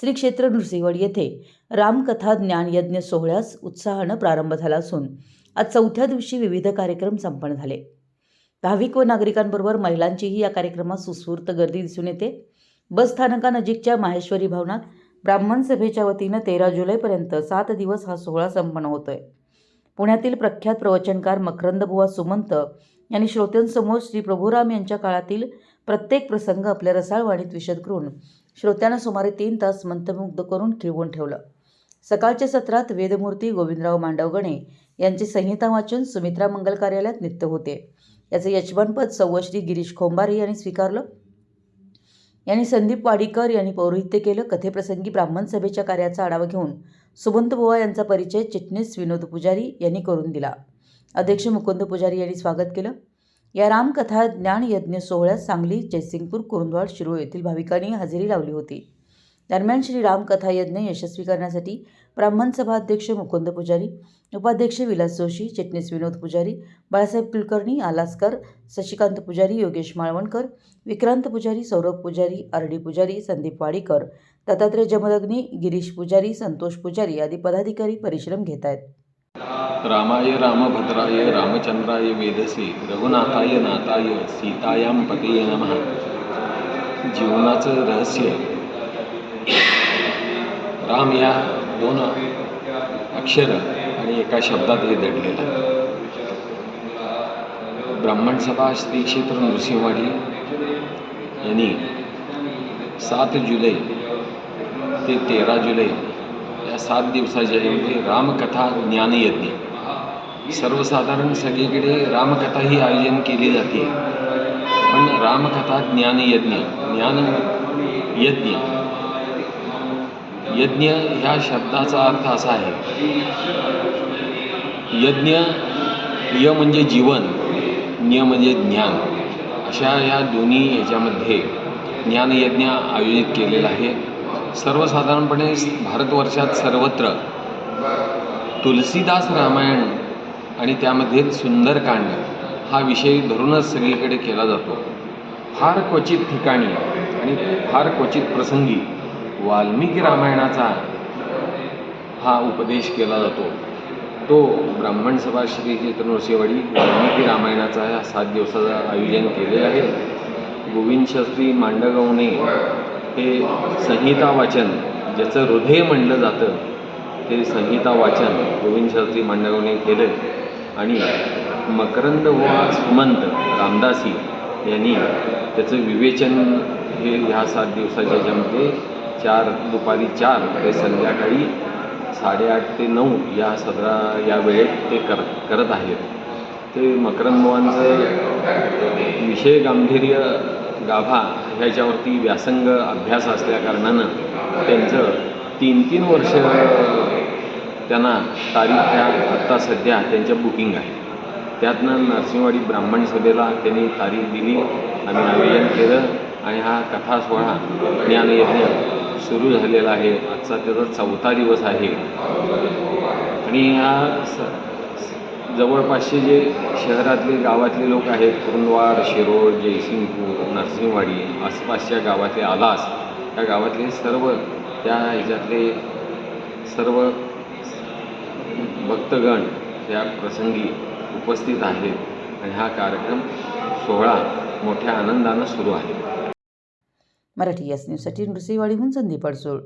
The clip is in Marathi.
श्री क्षेत्र नृसिंहवड येथे रामकथा ज्ञान यज्ञ सोहळ्यास उत्साहानं प्रारंभ झाला असून आज चौथ्या दिवशी विविध कार्यक्रम संपन्न झाले. भाविक व नागरिकांबरोबर महिलांचीही या कार्यक्रमात सुस्फूर्त गर्दी दिसून येते. बस स्थानकानजीकच्या माहेश्वरी भवनात ब्राह्मण सभेच्या वतीनं तेरा जुलैपर्यंत सात दिवस हा सोहळा संपन्न होतोय. पुण्यातील प्रख्यात प्रवचनकार मकरंदबुवा सुमंत यांनी श्रोत्यांसमोर श्री प्रभुराम यांच्या काळातील प्रत्येक प्रसंग आपल्या रसाळवाणीत विशद करून श्रोत्यांना सुमारे तीन तास मंत्रमुग्ध करून खिळवून ठेवलं. सकाळच्या सत्रात वेदमूर्ती गोविंदराव मांडवगणे यांचे संहिता वाचन सुमित्रा मंगल कार्यालयात नित्य होते. याचे यजमानपद सव्वश्री गिरीश खोंबारे यांनी स्वीकारलं. यांनी संदीप वाडीकर यांनी पौरोहित्य केलं. कथेप्रसंगी ब्राह्मण सभेच्या कार्याचा आढावा घेऊन सुबंत बुवा यांचा परिचय चिटणीस विनोद पुजारी यांनी करून दिला. अध्यक्ष मुकुंद पुजारी यांनी स्वागत केलं. या रामकथा ज्ञान यज्ञ सोहळ्यात सांगली जयसिंगपूर कुरुंदवाड शिरोळ येथील भाविकांनी हजेरी लावली होती. दरम्यान श्री रामकथा यज्ञ यशस्वी करण्यासाठी ब्राह्मण सभा अध्यक्ष मुकुंद पुजारी उपाध्यक्ष विलास जोशी चिटणीस विनोद पुजारी बाळासाहेब कुलकर्णी आलासकर शशिकांत पुजारी योगेश माळवणकर विक्रांत पुजारी सौरभ पुजारी आरडी पुजारी संदीप वाडीकर दत्तात्रय जमदग्नी गिरीश पुजारी संतोष पुजारी आदी पदाधिकारी परिश्रम घेत आहेत. रामाय रामभद्राय रामचंद्राय वेदसी रघुनाथाय नाथाय सीतायाम पतीय नमः। जीवनाचं रहस्य. राम या दोन अक्षर आणि एका शब्दात हे दडलेलं ब्राह्मण सभा श्री क्षेत्र नृसिंहवाडी. यांनी सात जुलै ते तेरा जुलै या सात दिवसाच्या यामध्ये रामकथा ज्ञानयज्ञ सर्वसाधारण सगळीकडे रामकथा ही आयोजन केली जाते. पण रामकथा ज्ञानयज्ञ ज्ञान यज्ञ यज्ञ ह्या शब्दाचा अर्थ असा आहे. यज्ञ य म्हणजे जीवन ज्ञ म्हणजे ज्ञान अशा या दोन्ही ह्याच्यामध्ये ज्ञानयज्ञ आयोजित केलेला आहे. सर्वसाधारणपणे भारतवर्षात सर्वत्र तुलसीदास रामायण आणि त्यामध्ये सुंदरकांड हा विषय धरूनच सगळीकडे केला जातो. फार क्वचित ठिकाणी आणि फार क्वचित प्रसंगी वाल्मिकी रामायणाचा हा उपदेश केला जातो. तो ब्राह्मण सभा श्री चेतन नृसिंहवाडी वाल्मिकी रामायणाचा हा सात दिवसाचं आयोजन केलेलं आहे. गोविंद शास्त्री मांडगवणे हे संहिता वाचन ज्याचं हृदय म्हणलं जातं ते संहिता वाचन गोविंद शास्त्री मांडगवणे केलं. आणि मकरंद वा सुमंत रामदासी यांनी त्याचं विवेचन हे ह्या सात दिवसाच्या ज्यामध्ये चार दुपारी चार ते संध्याकाळी साडेआठ ते नऊ या सदरा या वेळेत ते कर करत आहेत. ते मकरंदवांचं विषय गांभीर्य गाभा ह्याच्यावरती व्यासंग अभ्यास असल्याकारणानं त्यांचं तीन तीन वर्ष त्यांना तारीख ह्या आत्ता सध्या त्यांच्या बुकिंग आहे. त्यातनं नरसिंहवाडी ब्राह्मण सभेला त्यांनी तारीख दिली आम्ही आयोजन केलं आणि हा कथा सोहळा ज्ञानयज्ञ सुरू झालेला आहे. आजचा त्याचा चौथा दिवस आहे. आणि ह्या स जवळपासचे जे शहरातले गावातले लोक आहेत कुरुंदवाड शिरोळ जयसिंगपूर नरसिंहवाडी आसपासच्या गावातले आलास त्या गावातले सर्व त्या ह्याच्यातले सर्व भक्तगण या प्रसंगी उपस्थित आहेत. आणि हा कार्यक्रम सोहळा मोठ्या आनंदानं सुरू आहे. मराठी यास न्यूजसाठी नृसिंहवाडीहून संदीप अडसूळ.